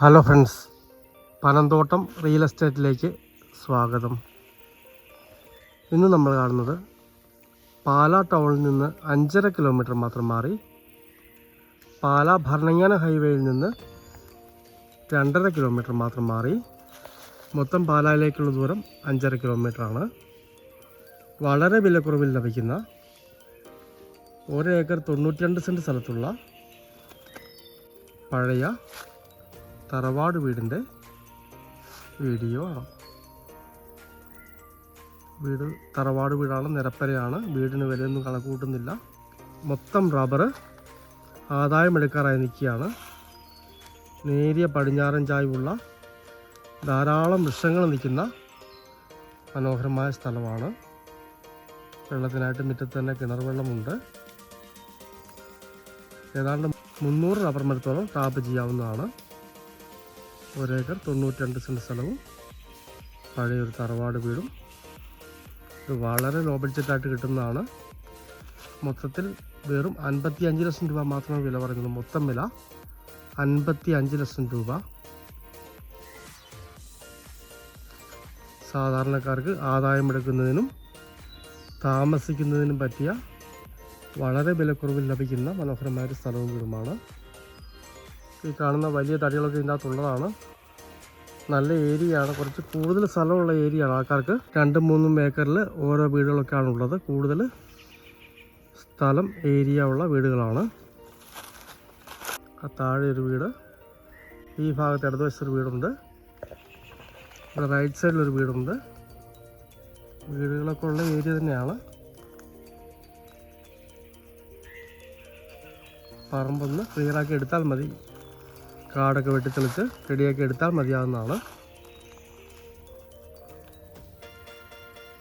Hello friends Panamthottam real എസ്റ്റേറ്റിലേക്ക് സ്വാഗതം. ഇന്ന് നമ്മൾ കാണുന്നത് പാല ടൗണിൽ നിന്ന് അഞ്ചര കിലോമീറ്റർ മാത്രം മാറി പാല ഭരണങ്ങാന ഹൈവേയിൽ നിന്ന് രണ്ടര കിലോമീറ്റർ മാത്രം മാറി. മൊത്തം പാലായിലേക്കുള്ള ദൂരം അഞ്ചര കിലോമീറ്ററാണ് വളരെ വിലക്കുറവിൽ ലഭിക്കുന്ന ഒരേക്കർ തൊണ്ണൂറ്റി രണ്ട് സെന്റ് സ്ഥലത്തുള്ള പഴയ തറവാട് വീടിന്റെ വീഡിയോ ആണ്. വീട് തറവാട് വീടാണ് നിരപ്പരയാണ്. വീടിന് വിലയൊന്നും കണക്ക് കൂട്ടുന്നില്ല. മൊത്തം റബ്ബർ ആദായം എടുക്കാറായി നിൽക്കുകയാണ്. നേരിയ പടിഞ്ഞാറൻ ചായ്വുള്ള ധാരാളം വൃക്ഷങ്ങൾ നിൽക്കുന്ന മനോഹരമായ സ്ഥലമാണ്. വെള്ളത്തിനായിട്ട് മുറ്റത്ത് തന്നെ കിണർ വെള്ളമുണ്ട്. ഏതാണ്ട് മുന്നൂറ് റബ്ബർ മരത്തോളം ടാപ്പ് ചെയ്യാവുന്നതാണ്. ഒരേക്കർ തൊണ്ണൂറ്റി സെന്റ് സ്ഥലവും പഴയൊരു തറവാട് വീടും. ഇത് വളരെ ലോ ബഡ്ജറ്റായിട്ട് കിട്ടുന്നതാണ്. മൊത്തത്തിൽ വെറും അൻപത്തി അഞ്ച് ലക്ഷം രൂപ മാത്രമേ വില പറയുന്നത്. മൊത്തം വില അൻപത്തി അഞ്ച് ലക്ഷം രൂപ. സാധാരണക്കാർക്ക് ആദായമെടുക്കുന്നതിനും താമസിക്കുന്നതിനും പറ്റിയ വളരെ വിലക്കുറവിൽ ലഭിക്കുന്ന മനോഹരമായ ഒരു സ്ഥലവും വീടുമാണ്. ഈ കാണുന്ന വലിയ തടികളൊക്കെ ഇതിന്റെ അകത്തുള്ളതാണ് നല്ല ഏരിയയാണ്. കുറച്ച് കൂടുതൽ സ്ഥലമുള്ള ഏരിയ ആണ് ആൾക്കാർക്ക്. രണ്ടും മൂന്നും ഏക്കറിൽ ഓരോ വീടുകളൊക്കെയാണ് ഉള്ളത്. കൂടുതൽ സ്ഥലം ഏരിയ ഉള്ള വീടുകളാണ്. ആ താഴെ ഒരു വീട്. ഈ ഭാഗത്ത് ഇടതുവശത്തൊരു വീടുണ്ട്. ഇവിടെ റൈറ്റ് സൈഡിലൊരു വീടുണ്ട്. വീടുകളൊക്കെ ഉള്ള ഏരിയ തന്നെയാണ്. പറമ്പൊന്ന് ക്ലിയറാക്കി എടുത്താൽ മതി. കാടൊക്കെ വെട്ടിത്തെളിച്ച് റെഡിയാക്കി എടുത്താൽ മതിയാവുന്നതാണ്.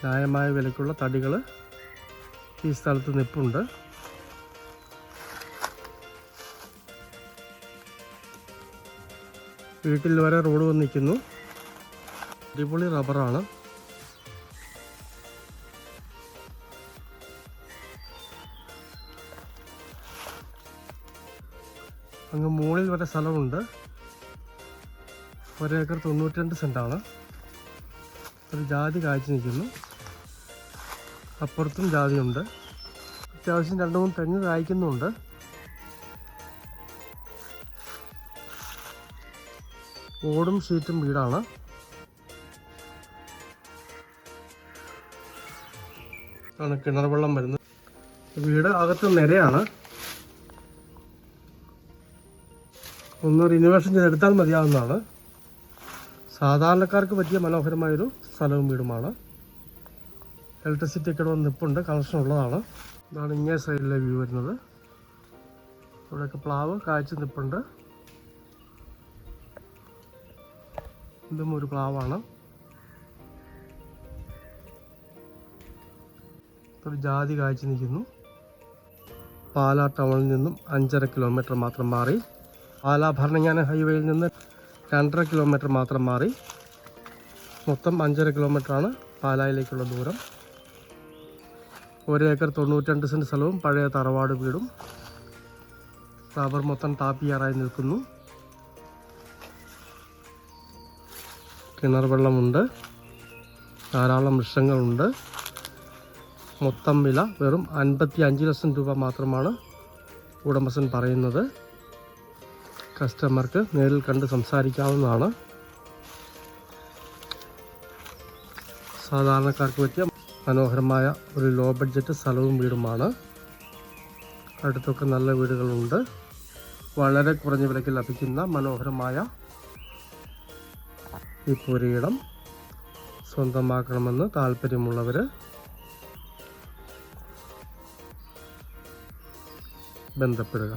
ന്യായമായ വിലക്കുള്ള തടികൾ ഈ സ്ഥലത്ത് നിപ്പുണ്ട്. വീട്ടിൽ വരെ റോഡ് വന്നിരിക്കുന്നു. അടിപൊളി റബ്ബറാണ്. അങ്ങ് മുകളിൽ വരെ സ്ഥലമുണ്ട്. ഒരേക്കർ തൊണ്ണൂറ്റി രണ്ട് സെന്റാണ് ഒരു ജാതി കാഴ്ച നിൽക്കുന്നു. അപ്പുറത്തും ജാതിയുണ്ട്. അത്യാവശ്യം രണ്ട് മൂന്ന് തെങ്ങ് കായ്ക്കുന്നുണ്ട്. ഓടും ഷീറ്റും വീടാണ്. ആണ് കിണർ വെള്ളം വരുന്നത്. വീട് അകത്ത് നിരയാണ്. ഒന്ന് റിനോവേഷൻ ചെയ്തെടുത്താൽ മതിയാവുന്നതാണ്. സാധാരണക്കാർക്ക് പറ്റിയ മനോഹരമായൊരു സ്ഥലവും വീടുമാണ്. ഇലക്ട്രിസിറ്റി ഒക്കെ നിപ്പുണ്ട്. കണക്ഷൻ ഉള്ളതാണ്. ഇതാണ് ഇങ്ങേ സൈഡിലെ വ്യൂ വരുന്നത്. ഇവിടെയൊക്കെ പ്ലാവ് കാഴ്ച നിപ്പുണ്ട്. ഇതും ഒരു പ്ലാവാണ്. ഒരു ജാതി കാഴ്ച നിൽക്കുന്നു. പാലാ ടൗണിൽ നിന്നും അഞ്ചര കിലോമീറ്റർ മാത്രം മാറി. പാലാ ഭരണങ്ങാന ഹൈവേയിൽ നിന്ന് രണ്ടര കിലോമീറ്റർ മാത്രം മാറി. മൊത്തം അഞ്ചര കിലോമീറ്ററാണ് പാലായിലേക്കുള്ള ദൂരം. ഒരു ഏക്കർ തൊണ്ണൂറ്റി സെന്റ് സ്ഥലവും പഴയ തറവാട് വീടും. റബ്ബർ മൊത്തം ടാപ്പിയാറായി നിൽക്കുന്നു. കിണർ വെള്ളമുണ്ട്. ധാരാളം വൃക്ഷങ്ങളുണ്ട്. മൊത്തം വില വെറും അൻപത്തി അഞ്ച് ലക്ഷം രൂപ മാത്രമാണ് ഉടമസ്ഥൻ പറയുന്നത്. കസ്റ്റമർക്ക് നേരിൽ കണ്ട് സംസാരിക്കാവുന്നതാണ്. സാധാരണക്കാർക്ക് പറ്റിയ മനോഹരമായ ഒരു ലോ ബഡ്ജറ്റ് സ്ഥലവും വീടുമാണ്. അടുത്തൊക്കെ നല്ല വീടുകളുണ്ട്. വളരെ കുറഞ്ഞ വിലയ്ക്ക് ലഭിക്കുന്ന മനോഹരമായ ഈ പുരയിടം സ്വന്തമാക്കണമെന്ന് താല്പര്യമുള്ളവർ ബന്ധപ്പെടുക.